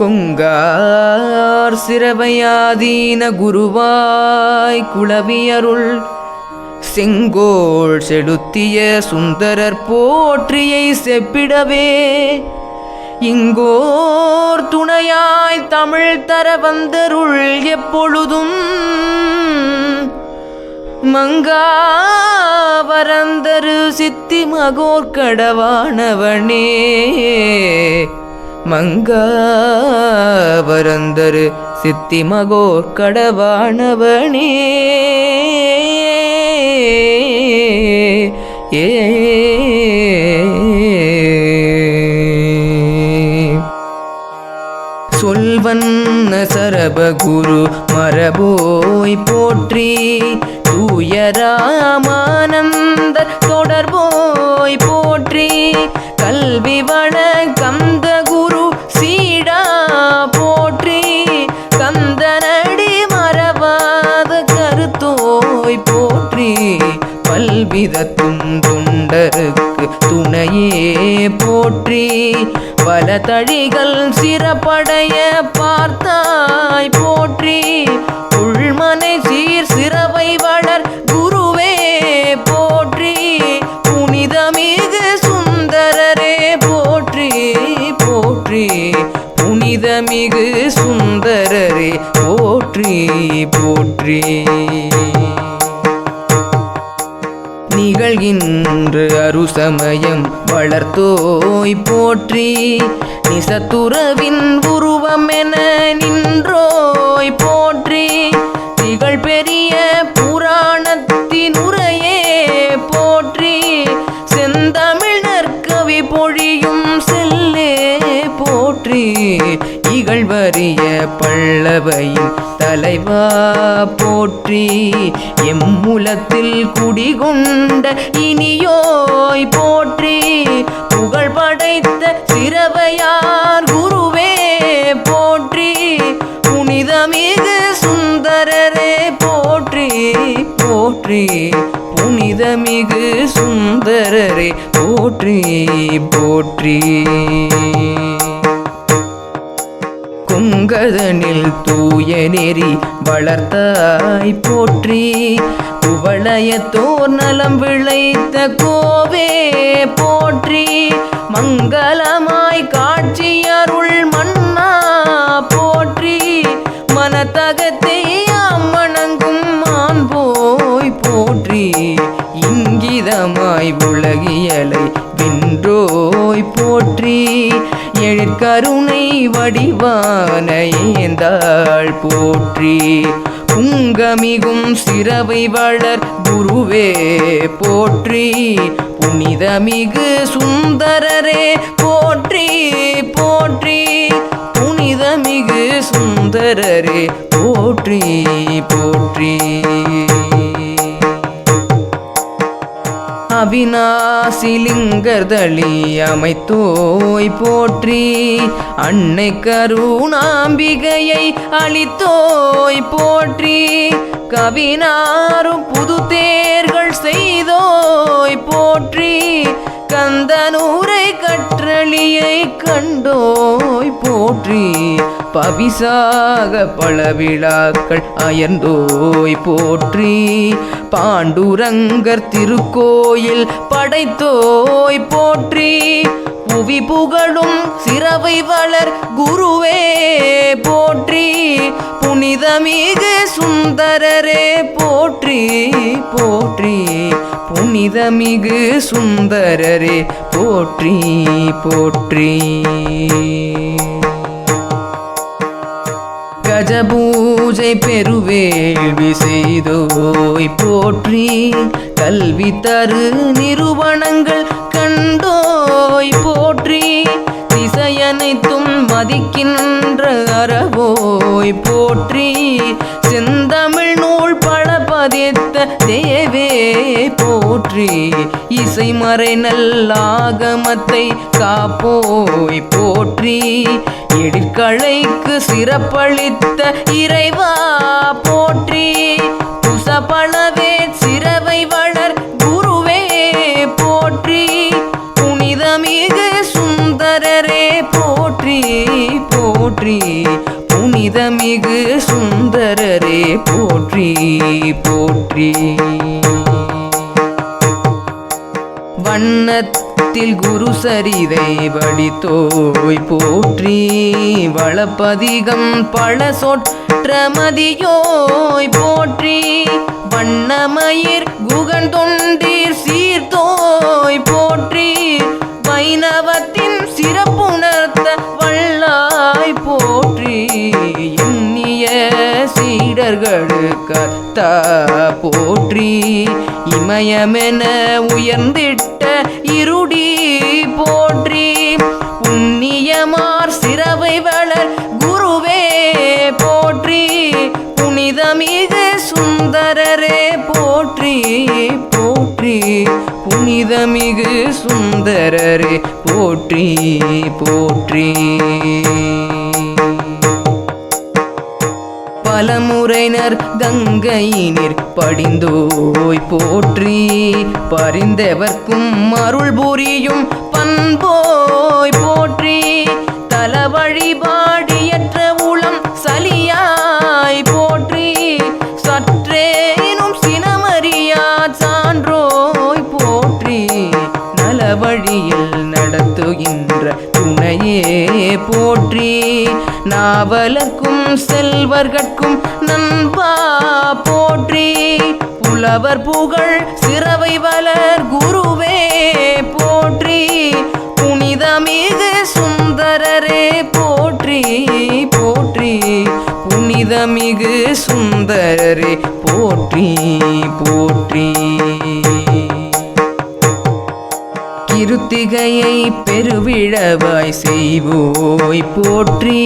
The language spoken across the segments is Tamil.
கொங்கார் சிறவையாதீன குருவாய் குளவியருள் செங்கோள் செலுத்திய சுந்தரர் போற்றியை செப்பிடவே. இங்கோர் துணையாய் தமிழ் தர வந்தருள் எப்பொழுதும். மங்காவரந்தரு சித்தி மகோர் கடவானவனே. மங்காவரந்தரு சித்தி மகோர் கடவானவனே. ஏ. சொல்வன்ன சரபகுரு மரபோய் போற்றி தூயராமானந்த தொடர்போய் போற்றி கல்வி வணக்கம் துண்டருக்கு துணையே போற்றி பல தழிகள் சிறப்படைய பார்த்தாய் போற்றி. உள்மனை சீர் சிறவை வளர் குருவே போற்றி. புனிதமிகு சுந்தரரே போற்றி போற்றி. புனிதமிகு சுந்தரரே போற்றி போற்றி. நிகழ்கின்று அருசமயம் வளர்த்தோய் போற்றி. நிசத்துறவின் உருவம் என நின்றோய் போற்றி. திகழ் பெரிய புராணத்தின் உரையே போற்றி. செந்தமிழ் நற்கவி பொழியும் செல்லே போற்றி. பாரிய பல்லவையின் தலைவா போற்றி எம்முலத்தில் குடிகொண்ட இனியோய் போற்றி புகழ் படைத்த சிறவையார் குருவே போற்றி புனிதமிகு சுந்தரரே போற்றி போற்றி புனிதமிகு சுந்தரரே போற்றி போற்றி. கொங்கதனில் தூய நெறி வளர்த்தாய் போற்றி. குவளையத்தோர் நலம் விளைத்த கோவே போற்றி. மங்களமாய் காட்சியா எழிற்கருணை வடிவான போற்றி. புங்கமிகும் சிறவை வளர் குருவே போற்றி. புனிதமிகு சுந்தரரே போற்றி போற்றி. புனிதமிகு சுந்தரரே போற்றி போற்றி. அவிநாசிலிங்கர்தளி அமைத்தோய் போற்றி. அன்னை கருணாம்பிகையை அளித்தோய் போற்றி. கவினாரும் புது தேர்கள் செய்தோய் போற்றி. கந்தனூரை கற்றளியை கண்டோய் போற்றி. பவிசாக பல விழாக்கள் அயர்ந்தோய் போற்றி. பாண்டுரங்கர் திருக்கோயில் படைத்தோய் போற்றி. புவி புகழும் சிறவை வளர் குருவே போற்றி. புனிதமிகு சுந்தரரே போற்றி போற்றி. புனிதமிகு சுந்தரரே போற்றி போற்றி. பெருவேள்வி செய்தோய் போற்றி கல்வி தரு நிறுவனங்கள் கண்டோய் போற்றி திசையனைத்தும் மதிக்கின்ற அறவோய் போற்றி செந்தமிழ் நூல் பல பதித்த தேவே போற்றி இசைமறை நல்லாகமத்தை காப்போய் போற்றி எழிற்கழைக்கு சிறப்பளித்த இறைவா போற்றி. புசபலவே சிறவை வளர் குருவே போற்றி. புனிதமிகு சுந்தரரே போற்றி போற்றி. புனிதமிகு சுந்தரரே போற்றி போற்றி. வண்ணத்தில் குரு சரிதை வடித்தோய் போற்றி வளப்பதிகம் பல சொற்றமதியோய் போற்றி வண்ணமயிர் குகன் தொண்டீர் சீர்தோய் போற்றி வைணவத்தின் சிறப்புணர்த்த வல்லாய் போற்றி எண்ணிய சீடர்களுக்கத்தா போற்றி இமயமென உயர்ந்திட்ட இருடி போற்றி உன்னியமார் சிறவை வளர் குருவே போற்றி புனிதமிகு சுந்தரரே போற்றி போற்றி புனிதமிகு சுந்தரரே போற்றி போற்றி. பலமுறைனர் கங்கையினிற் படிந்தோய் போற்றி பரிந்தவர்க்கும் அருள் புரியும் பண்போய் போற்றி தல வழிபாடியற்ற உளம் சலியாய் போற்றி சற்றேனும் சினமறியா சான்றோய் போற்றி நல வழியில் நடத்துகின்ற துணையே போற்றி நாவலர்க்கும் செல்வர்கட்கும் புலவர் புகழ் சிறவை வளர் குருவே போற்றி. புனிதமிகு சுந்தரரே போற்றி போற்றி. புனிதமிகு சுந்தரரே போற்றி போற்றி. கிருத்திகையை பெருவிழவாய் செய்வோய் போற்றி.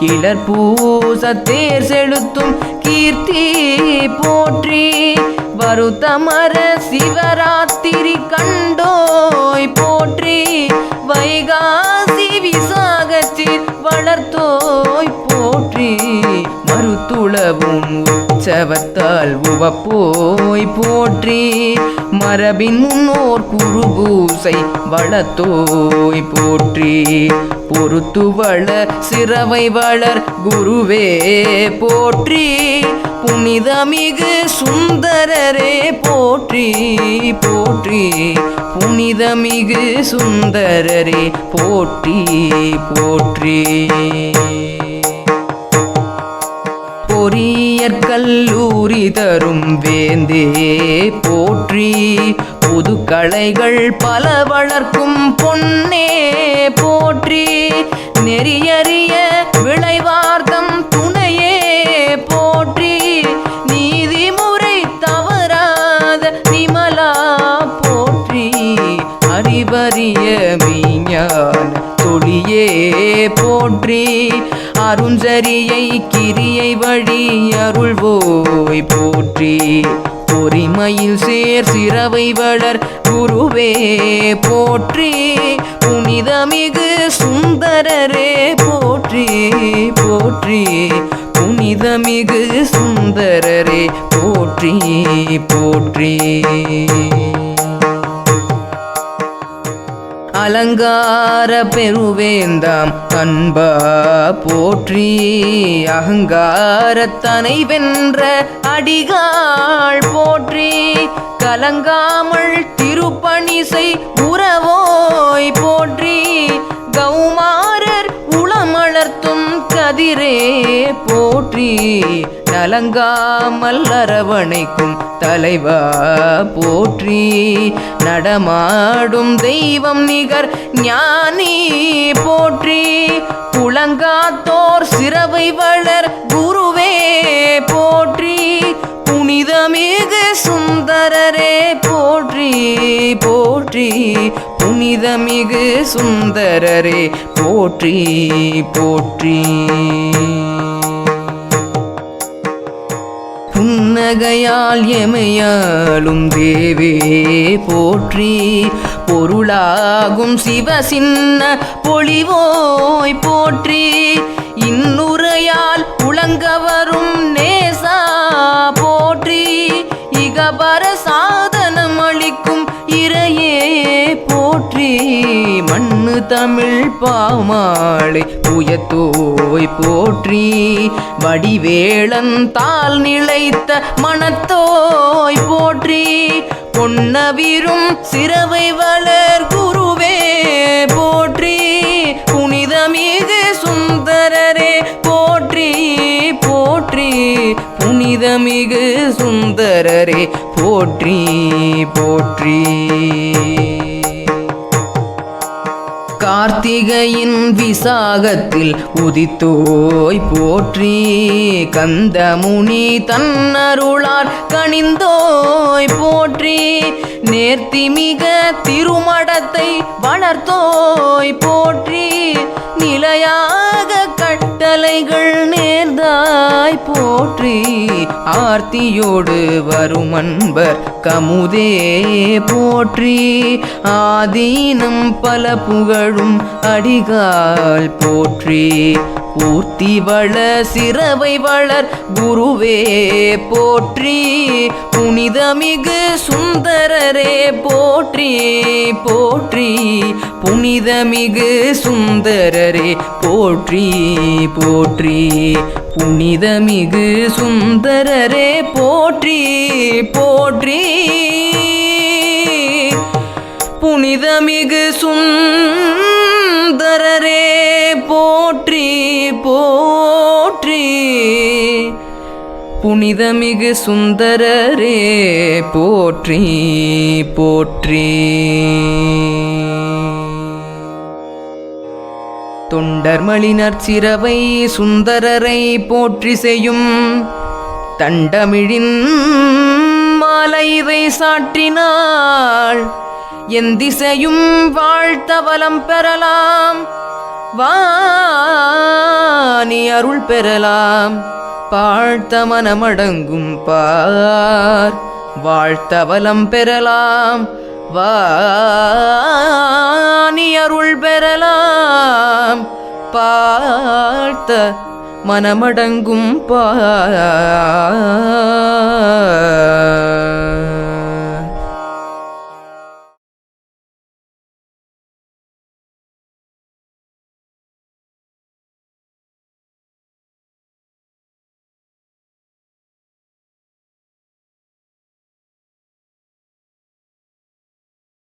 கிளர் பூச தேர் செலுத்தும் கீர்த்தி போற்றி. கருத்தமர சிவராத்திரி கண்டோய் போற்றி வைகாசி விசாகத்தில் வளர்த்தோய் போற்றி மறுத்துளவும் உற்சவத்தால் உவப்போய் போற்றி மரபின் முன்னோர் குருபூசை வளத்தோய் போற்றி. பொறுத்து வள சிறவை வளர் குருவே போற்றி புனிதமிகு சுந்தரரே போற்றி போற்றி. புனிதமிகு சுந்தரரே போற்றி போற்றி. கல்லூரி தரும் வேந்தே போற்றி. புது கலைகள் பல வளர்க்கும் பொன்னே போற்றி. நெறியறிய விளைவா குன்றரியை கிரியை வழி அருள்வோய் போற்றி. பொறிமையில் சேர் சிறவை வளர் குருவே போற்றி. புனிதமிகு சுந்தரரே போற்றி போற்றி. புனிதமிகு சுந்தரரே போற்றி போற்றி. அலங்கார பெருவேந்தாம் அன்பா போற்றி அகங்காரத்தனை வென்ற அடிகாள் போற்றி கலங்காமல் திருப்பணிசை உறவோய் போற்றி கௌமாரர் உளமளர்த்தும் கதிரே போற்றி நலங்காமல் அரவணைக்கும் தலைவா போற்றி. நடமாடும் தெய்வம் நிகர் ஞானி போற்றி. புலங்காத்தோர் சிறவை வளர் குருவே போற்றி. புனிதமிகு சுந்தரரே போற்றி போற்றி. புனிதமிகு சுந்தரரே போற்றி போற்றி. புன்னகையால் எமையாலும் தேவே போற்றி. பொருளாகும் சிவ சின்ன பொழிவோய் போற்றி. இன்னுரையால் உளங்கவரும் நேசா போற்றி. இகபர சாதனம் அளிக்கும் இறையே போற்றி. மண் மண்ணு தமிழ் பாமாளை புயத்தோய் போற்றி. வடிவேளன் தால் நிலைத்த மனத்தோய் போற்றி. பொன்னவிரும் சிறவை வளர் குருவே போற்றி. புனிதமிகு சுந்தரரே போற்றி போற்றி. புனிதமிகு சுந்தரரே போற்றி போற்றி. கார்த்திகையின் விசாகத்தில் உதித்தோய் போற்றி கந்தமுனி தன்னருளார் கணிந்தோய் போற்றி நேர்த்திமிக திருமடத்தை வளர்த்தோய் போற்றி நிலையாக கட்டளைகள் நேர்ந்தாய் போற்றி ஆர்த்தியோடு வரும் அன்பர் கமுதே போற்றி. ஆதீனம் பல புகழும் அடிகால் போற்றி. பூர்த்தி வள சிறவை வளர் குருவே போற்றி. புனிதமிகு சுந்தரரே போற்றி போற்றி. புனிதமிகு சுந்தரரே போற்றி போற்றி. புனிதமிகு சுந்தரரே போற்றி போற்றி. புனிதமிகு சுந்தரரே போற்றி போற்றி. புனிதமிகு சுந்தரரே போற்றி போற்றி. தொண்டர்மளினர் சிறவை சுந்தரரை போற்றி செய்யும் தண்டமிழின் மாலை இதை சாற்றினாள். என் திசையும் வாழ்த்தவலம் பெறலாம். வாணி அருள் பெறலாம். பாழ்த்த மனமடங்கும் பார். வாழ்த்தவலம் பெறலாம். வாணி அருள் பெறலாம். பார்த்த மனமடங்கும் பா